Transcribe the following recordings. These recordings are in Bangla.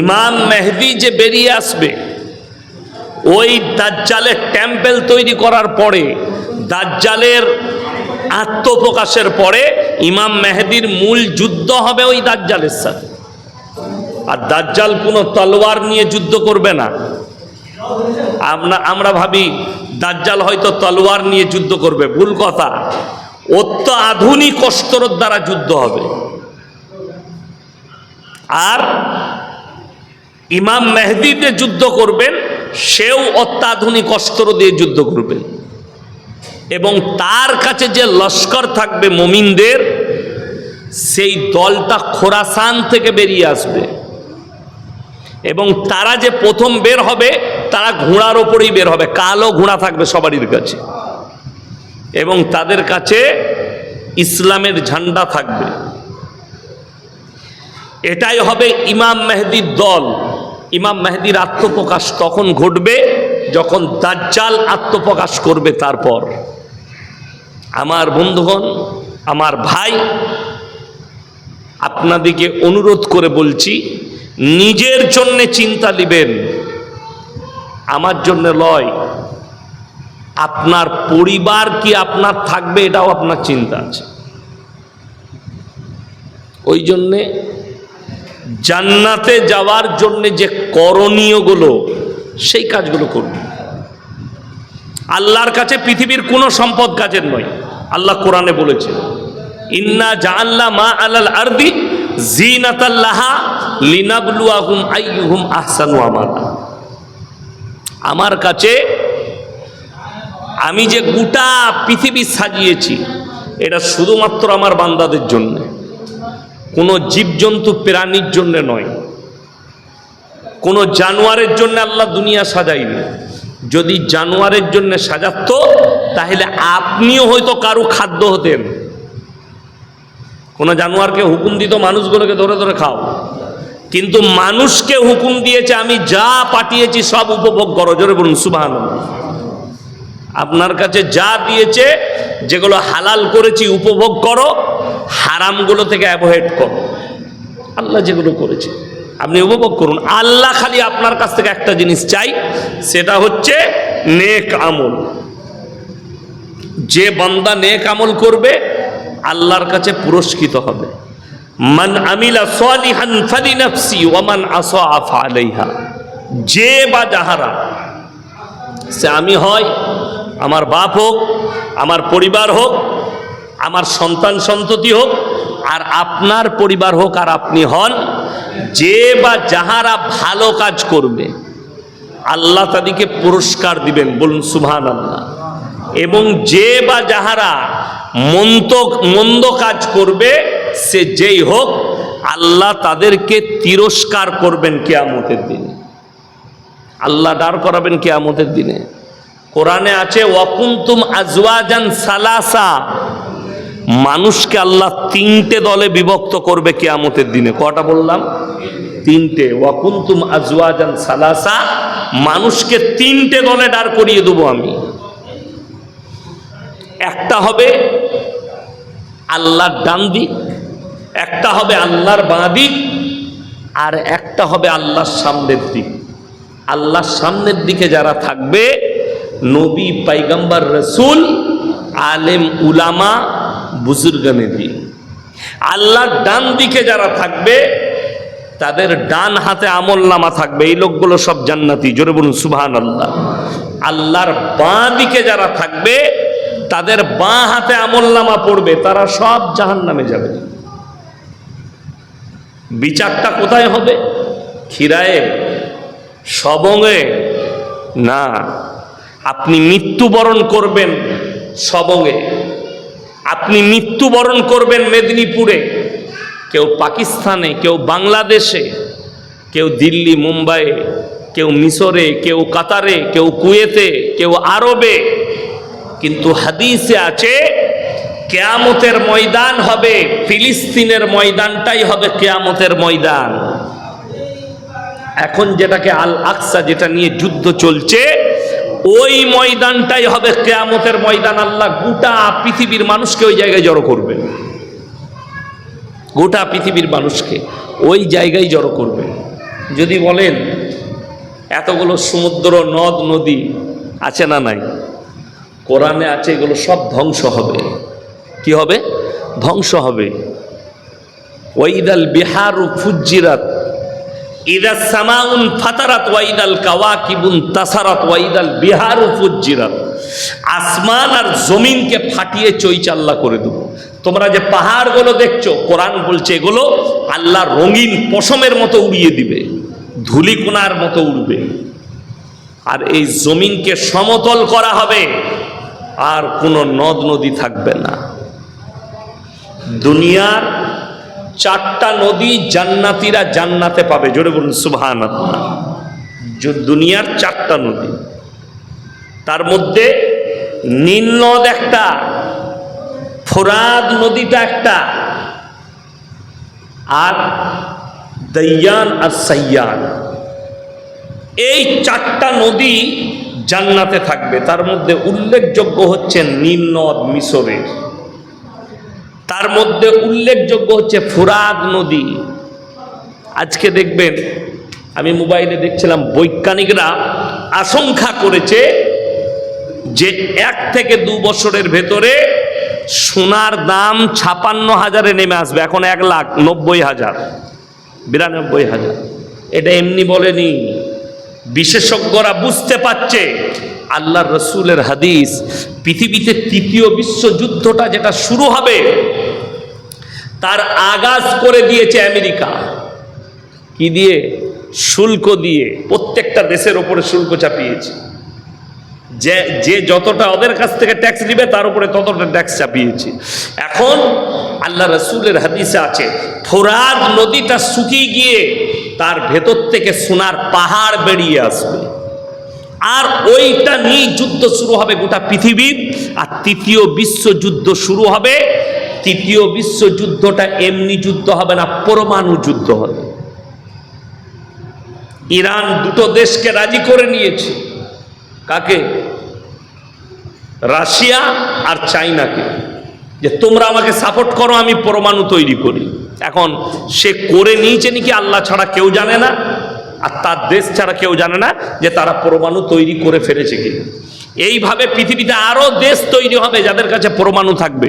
ইমাম মেহদি যে বেরিয়ে আসবে, ওই দাজ্জালের টেম্পেল তৈরি করার পরে, দাজ্জালের আত্মপ্রকাশের পরে ইমাম মেহেদির মূল যুদ্ধ হবে ওই দাজ্জালের সাথে। আর দাজ্জাল কোনো তলোয়ার নিয়ে যুদ্ধ করবে না। আমরা আমরা ভাবি দাজ্জাল হয়তো তলোয়ার নিয়ে যুদ্ধ করবে, ভুল কথা। অত্য আধুনিক অস্ত্রের দ্বারা যুদ্ধ হবে। আর ইমাম মেহদিতে যুদ্ধ করবেন, সেও অত্যাধুনিক অস্ত্র দিয়ে যুদ্ধ করবেন। এবং তার কাছে যে লস্কর থাকবে মমিনদের, সেই দলটা খোরাসান থেকে বেরিয়ে আসবে। এবং তারা যে প্রথম বের হবে, তারা ঘোড়ার ওপরেই বের হবে, কালো ঘোড়া থাকবে সবারই কাছে। এবং তাদের কাছে ইসলামের ঝান্ডা থাকবে। এটাই হবে ইমাম মেহদির দল। ইমাম মেহেদির আত্মপ্রকাশ তখন ঘটবে, যখন দাজ্জাল আত্মপ্রকাশ করবে তারপর। আমার বন্ধুগণ, আমার ভাই, আপনাদিকে অনুরোধ করে বলছি, নিজের জন্যে চিন্তা নিবেন, আমার জন্য লয়। আপনার পরিবার কি আপনার থাকবে এটাও আপনার চিন্তা আছে। ওই জন্যে জান্নাতে যাওয়ার জন্য যে করণীয়গুলো, সেই কাজগুলো করবে। আল্লাহর কাছে পৃথিবীর কোনো সম্পদ কাজের নয়। আল্লাহ কোরআনে বলেছে, ইন্না জাআল্লা মা আলাল আরদি জিনাতাল্লাহা লিনাবলুয়াহুম আইয়ুহুম আহসানু আমালা। আমার কাছে আমি যে গোটা পৃথিবী সাজিয়েছি, এটা শুধুমাত্র আমার বান্দাদের জন্য। কোনো জীবজন্তু প্রাণীর জন্য নয়। কোনো জানোয়ারের জন্য আল্লাহ দুনিয়া সাজাইনি যদি জানোয়ারের জন্য সাজাত, তাহলে আপনিও হয়তো কারও খাদ্য হতেন। কোনো জানোয়ারকে হুকুম দিত, মানুষগুলোকে ধরে ধরে খাও। কিন্তু মানুষকে হুকুম দিয়েছে, আমি যা পাঠিয়েছি সব উপভোগ করো। জোরে বলুন সুবাহান আপনার কাছে যা দিয়েছে, যেগুলো হালাল করেছি, উপভোগ করো। হারামগুলো থেকে অ্যাভয়েড করো। আল্লাহ যেগুলো করেছে। আপনি উপভোগ করুন। আল্লাহ খালি আপনার কাছ থেকে একটা জিনিস চাই, সেটা হচ্ছে নেক আমল। যে বান্দা নেক আমল করবে, আল্লাহর কাছে পুরস্কৃত হবে। মান আমিলা সালিহান ফালিনাফসি ওয়া মান আসা ফালাইহা যে বা যাহারা, সে আমি হয় আমার বাপ হোক, আমার পরিবার হোক আমার সন্তান সন্ততি হোক, আর আপনার পরিবার হোক, আর আপনি হন, যে বা যাহারা ভালো কাজ করবে, আল্লাহ তাদেরকে পুরস্কার দিবেন, বলুন সুবহান আল্লাহ এবং যে বা যাহারা মন্ত মন্দ কাজ করবে, সে যেই হোক, আল্লাহ তাদেরকে তিরস্কার করবেন কেয়ামতের দিনে। আল্লাহ দাঁড় করাবেন কেয়ামতের দিনে। কোরআনে আছে ওয়াকুন্তুম আজওয়াজান সালাসা মানুষকে আল্লাহ তিনটে দলে বিভক্ত করবে কেয়ামতের দিনে। কটা বললাম? তিনটে। ওয়াকুন্তুম আজওয়াজান সালাসা। মানুষকে তিনটে দলে দাঁড় করিয়ে দেবো আমি। একটা হবে আল্লাহর ডান দিক, একটা হবে আল্লাহর বাঁ দিক, আর একটা হবে আল্লাহর সামনের দিক। আল্লাহর সামনের দিকে যারা থাকবে, নবী, পাইগাম্বার, রসুল, আলেম, উলামা বুজুর্গানে দিন। আল্লাহর ডান দিকে যারা থাকবে, তাদের ডান হাতে আমল নামা থাকবে। এই লোকগুলো সব জান্নাতি, জোরে বলুন সুবহান আল্লাহ আল্লাহর বাঁ দিকে যারা থাকবে, তাদের বাঁ হাতে আমল নামা পড়বে, তারা সব জাহান নামে যাবে। বিচারটা কোথায় হবে? খিরায়ে সবঙে না। আপনি মৃত্যুবরণ করবেন সবঙে আপনি মৃত্যুবরণ করবেন মেদিনীপুরে। কেউ পাকিস্তানে, কেউ বাংলাদেশে, কেউ দিল্লি মুম্বাইয়ে কেউ মিশরে, কেউ কাতারে, কেউ কুয়েতে, কেউ আরবে। কিন্তু হাদিসে আছে, কেয়ামতের ময়দান হবে, ফিলিস্তিনের ময়দানটাই হবে কেয়ামতের ময়দান। এখন যেটাকে আল আকসা, যেটা নিয়ে যুদ্ধ চলছে ওই ময়দানটাই হবে কেয়ামতের ময়দান। আল্লাহ গোটা পৃথিবীর মানুষকে ওই জায়গায় জড়ো করবে। গোটা পৃথিবীর মানুষকে ওই জায়গায় জড়ো করবে। যদি বলেন, এতগুলো সমুদ্র, নদ, নদী আছে না নাই? কোরআনে আছে, এগুলো সব ধ্বংস হবে। কি হবে? ধ্বংস হবে। ওয়াইদাল ও ফুজ্জিরাত। ইদা সামাউন ফাতারাত ওয়াইদাল কাওয়াকিবুন তাসারাত ওয়াইদাল বিহারু ফুজ্জিরাত। আসমান আর জমিনকে ফাটিয়ে চৈচাল্লা করে দেব। তোমরা যে পাহাড়গুলো দেখছ, কোরআন বলছে এগুলো আল্লাহ রঙিন পশমের মতো উড়িয়ে দিবে, ধুলিকোনার মতো উড়বে। আর এই জমিনকে সমতল করা হবে, আর কোনো নদ নদী থাকবে না। দুনিয়ার চারটা নদী জান্নাতিরা জান্নাতে পাবে। জোরে বলুন সুবহান দুনিয়ার চারটা নদী। তার মধ্যে নীল নদ একটা, ফোরাদ নদীটা একটা, আর দয়ান আর সাইয়ান এই চারটা নদী জান্নাতে থাকবে। তার মধ্যে উল্লেখযোগ্য হচ্ছে নীল নদ মিশরের। তার মধ্যে উল্লেখযোগ্য হচ্ছে ফুরাদ নদী। আজকে দেখবেন, আমি মোবাইলে দেখছিলাম, বৈজ্ঞানিকরা আশঙ্কা করেছে যে এক থেকে দু বছরের ভেতরে সোনার দাম ছাপান্ন হাজারে নেমে আসবে। এখন এক লাখ নব্বই হাজার, বিরানব্বই হাজার। এটা এমনি বলেনি। বিশেষজ্ঞরা বুঝতে পারছে আল্লাহ রসুলের হাদিস, পৃথিবীতে তৃতীয় বিশ্বযুদ্ধটা যেটা শুরু হবে, তার আগাজ করে দিয়েছে আমেরিকা। কি দিয়ে? শুল্ক দিয়ে। প্রত্যেকটা দেশের ওপরে শুল্ক চাপিয়েছে। যে যে যতটা ওদের কাছ থেকে ট্যাক্স দিবে তার উপরে ততটা ট্যাক্স চাপিয়েছে। এখন আল্লাহ রসুলের হাদিসে আছে, ফোরাদ নদীটা শুকিয়ে গিয়ে তার ভেতর থেকে সোনার পাহাড় বেরিয়ে আসবে। আর ওইটা নিয়েই যুদ্ধ শুরু হবে গোটা পৃথিবীর, আর তৃতীয় বিশ্বযুদ্ধ শুরু হবে। তৃতীয় বিশ্বযুদ্ধটা এমনি যুদ্ধ হবে না, পরমাণু যুদ্ধ হবে। ইরান দুটো দেশকে রাজি করে নিয়েছে। কাকে? রাশিয়া আর চাইনাকে। যে তোমরা আমাকে সাপোর্ট করো, আমি পরমাণু তৈরি করি। এখন সে করে নিয়েছে নাকি আল্লাহ ছাড়া কেউ জানে না, আর তার দেশ ছাড়া কেউ জানে না যে তারা পরমাণু তৈরি করে ফেলেছে কি। এইভাবে পৃথিবীতে আরও দেশ তৈরি হবে যাদের কাছে পরমাণু থাকবে।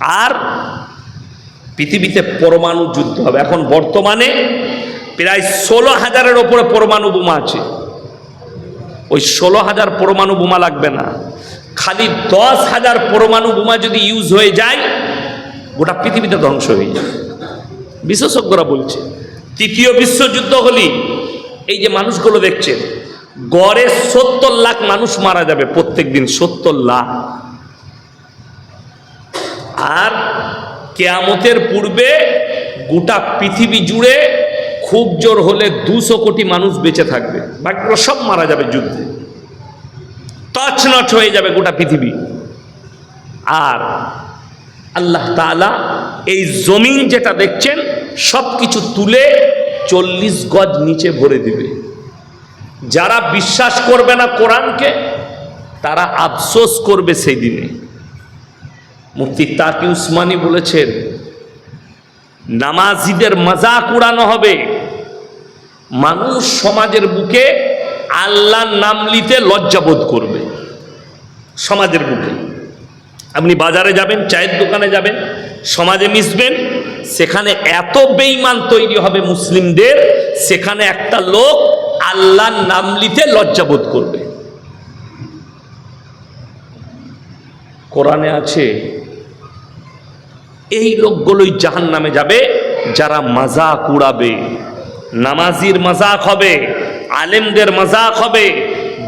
আর পৃথিবীতে পরমাণু যুদ্ধ হবে। এখন বর্তমানে প্রায় ষোলো হাজারের ওপরে পরমাণু বোমা আছে। ওই ষোলো হাজার পরমাণু বোমা লাগবে না। খালি দশ হাজার পরমাণু বোমা যদি ইউজ হয়ে যায়, গোটা পৃথিবীতে ধ্বংস হয়ে যায় বিশেষজ্ঞরা বলছে, তৃতীয় বিশ্বযুদ্ধ হলি এই যে মানুষগুলো দেখছেন গড়ে সত্তর লাখ মানুষ মারা যাবে প্রত্যেক দিন সত্তর লাখ। আর কেয়ামতের পূর্বে গোটা পৃথিবী জুড়ে খুব জোর হলে দুশো কোটি মানুষ বেঁচে থাকবে বাকিগুলো সব মারা যাবে যুদ্ধে। তছনছ হয়ে যাবে গোটা পৃথিবী। আর আল্লাহ তাআলা এই জমিন যেটা দেখছেন সব কিছু তুলে চল্লিশ গজ নিচে ভরে দিবে। যারা বিশ্বাস করবে না কোরআনকে, তারা আফসোস করবে সেই দিনে। মুফতি তাকি উসমানি বলেছেন, নামাজিদের মজাক উড়ানো হবে। মানুষ সমাজের বুকে আল্লাহর নাম নিতে লজ্জাবোধ করবে। সমাজের বুকে। আপনি বাজারে যাবেন, চায়ের দোকানে যাবেন, সমাজে মিশবেন, সেখানে এত বেইমান তৈরি হবে মুসলিমদের, সেখানে একটা লোক আল্লাহর নাম নিতে লজ্জাবোধ করবে। কোরআনে আছে, এই লোকগুলোই জাহান নামে যাবে, যারা মাজাক উড়াবে। নামাজির মাজাক হবে, আলেমদের মাজাক হবে,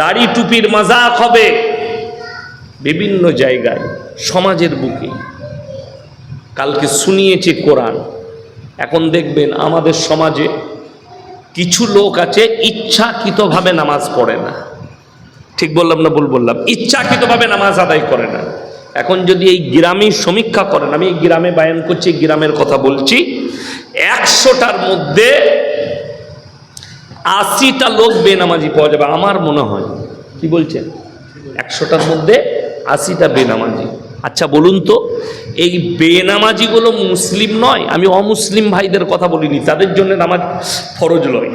দাড়ি টুপির মাজাক হবে বিভিন্ন জায়গায় সমাজের বুকে। কালকে শুনিয়েছে কোরআন। এখন দেখবেন আমাদের সমাজে কিছু লোক আছে ইচ্ছাকৃতভাবে নামাজ পড়ে না। ঠিক বললাম না ভুল বললাম? ইচ্ছাকৃতভাবে নামাজ আদায় করে না। এখন যদি এই গ্রামে সমীক্ষা করেন, আমি এই গ্রামে বায়ান করছি গ্রামের কথা বলছি, একশোটার মধ্যে আশিটা লোক বেনামাজি পাওয়া যাবে, আমার মনে হয়। কি বলছেন? একশোটার মধ্যে আশিটা বেনামাজি। আচ্ছা বলুন তো, এই বেনামাজিগুলো মুসলিম নয়? আমি অমুসলিম ভাইদের কথা বলিনি, তাদের জন্য নামাজ ফরজ নয়।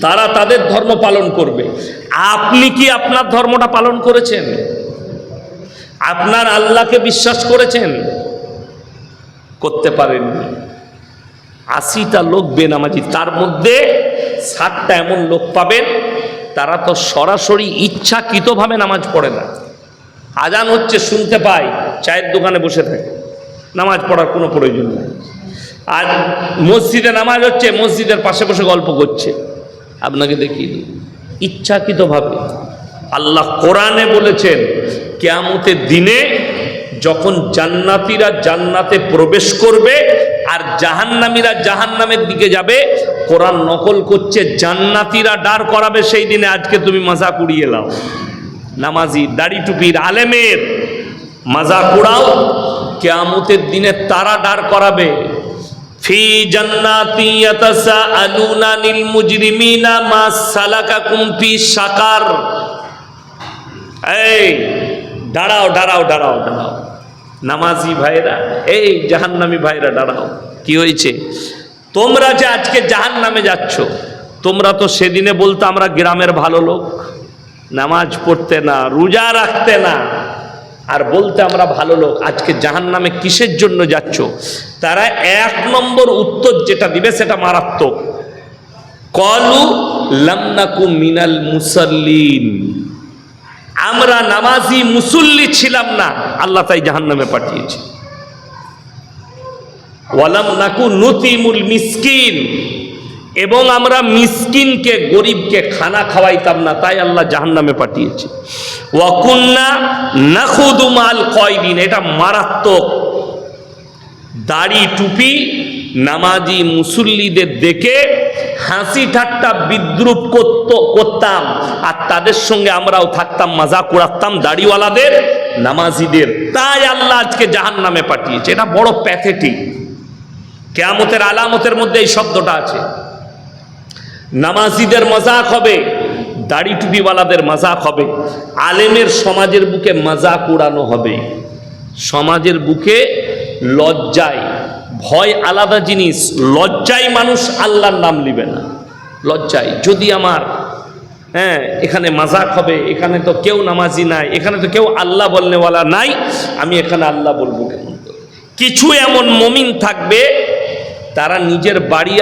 তারা তাদের ধর্ম পালন করবে। আপনি কি আপনার ধর্মটা পালন করেছেন? আপনার আল্লাহকে বিশ্বাস করেছেন? করতে পারেননি। আশিটা লোক বেনামাজি, তার মধ্যে ষাটটা এমন লোক পাবেন তারা তো সরাসরি ইচ্ছাকৃতভাবে নামাজ পড়ে না। আজান হচ্ছে শুনতে পাই চায়ের দোকানে বসে থাকে। নামাজ পড়ার কোনো প্রয়োজন নেই। আর মসজিদে নামাজ হচ্ছে, মসজিদের পাশে বসে গল্প করছে। আপনাকে দেখিয়ে দিই, ইচ্ছাকৃতভাবে। আল্লাহ কোরআনে বলেছেন, কেয়ামতের দিনে যখন জান্নাতীরা জান্নাতে প্রবেশ করবে আর জাহান্নামীরা জাহান্নামের দিকে যাবে। কোরআন নকল করছে, জান্নাতীরা দাঁড় করাবে সেই দিনে। আজকে তুমি মজা কুড়িয়ে লাও। নামাজি, দাড়ি টুপির আলেমের মাজা কুড়াও কেয়ামতের দিনে তারা দাঁড় করাবে। ফি জান্নাতি ইয়াতাসাআলুনা মুজরিমিনা মা সাকার এই, দাঁড়াও দাঁড়াও দাঁড়াও দাঁড়াও। নামাজি ভাইরা, এই জাহান্নামী ভাইরা দাঁড়াও। কি হয়েছে? তোমরা যে আজকে জাহান্নামে যাচ্ছ, তোমরা তো সেদিনে বলতো আমরা গ্রামের ভালো লোক। নামাজ পড়তে না, রোজা রাখতে না। আর বলতে আমরা ভালো লোক, আজকে জাহান নামে কিসের জন্য যাচ্ছ? তারা এক নম্বর উত্তর যেটা দিবে সেটা মারাত্মক। কলু লামনাকু মিনাল মুসাল্লিন। আমরা নামাজি মুসল্লি ছিলাম না, আল্লাহ তাই জাহান নামে পাঠিয়েছে। ওয়ালাম নাকু নতিমুল মিসকিন, এবং আমরা মিসকিনকে, গরিবকে খানা খাওয়াইতাম না, তাই আল্লাহ জাহান নামে পাঠিয়েছে ওয়াকুন্না নাখুদুমাল কয়দিন, এটা মারাত্মক। দাড়ি টুপি নামাজি মুসল্লিদের দেখে হাসি ঠাট্টা বিদ্রুপ করত করতাম। আর তাদের সঙ্গে আমরাও থাকতাম মজা উড়াতাম দাড়িওয়ালাদের, নামাজিদের। তাই আল্লাহ আজকে জাহান নামে পাঠিয়েছে। এটা বড় প্যাথেটিক কেয়ামতের আলামতের মধ্যে এই শব্দটা আছে। নামাজিদের মজাক হবে দাড়ি টুপিওয়ালাদের মজাক হবে। আলেমের সমাজের বুকে মজাক উড়ানো হবে। সমাজের বুকে লজ্জায় ভয় আলাদা জিনিস, লজ্জায় মানুষ আল্লাহর নাম নিবে না। লজ্জায়, যদি আমার হ্যাঁ এখানে মাজাক হবে, এখানে তো কেউ নামাজি নাই, এখানে তো কেউ আল্লাহ বলনেওয়ালা নাই, আমি এখানে আল্লাহ বলব কেন কিছু এমন মমিন থাকবে, তারা নিজের বাড়ি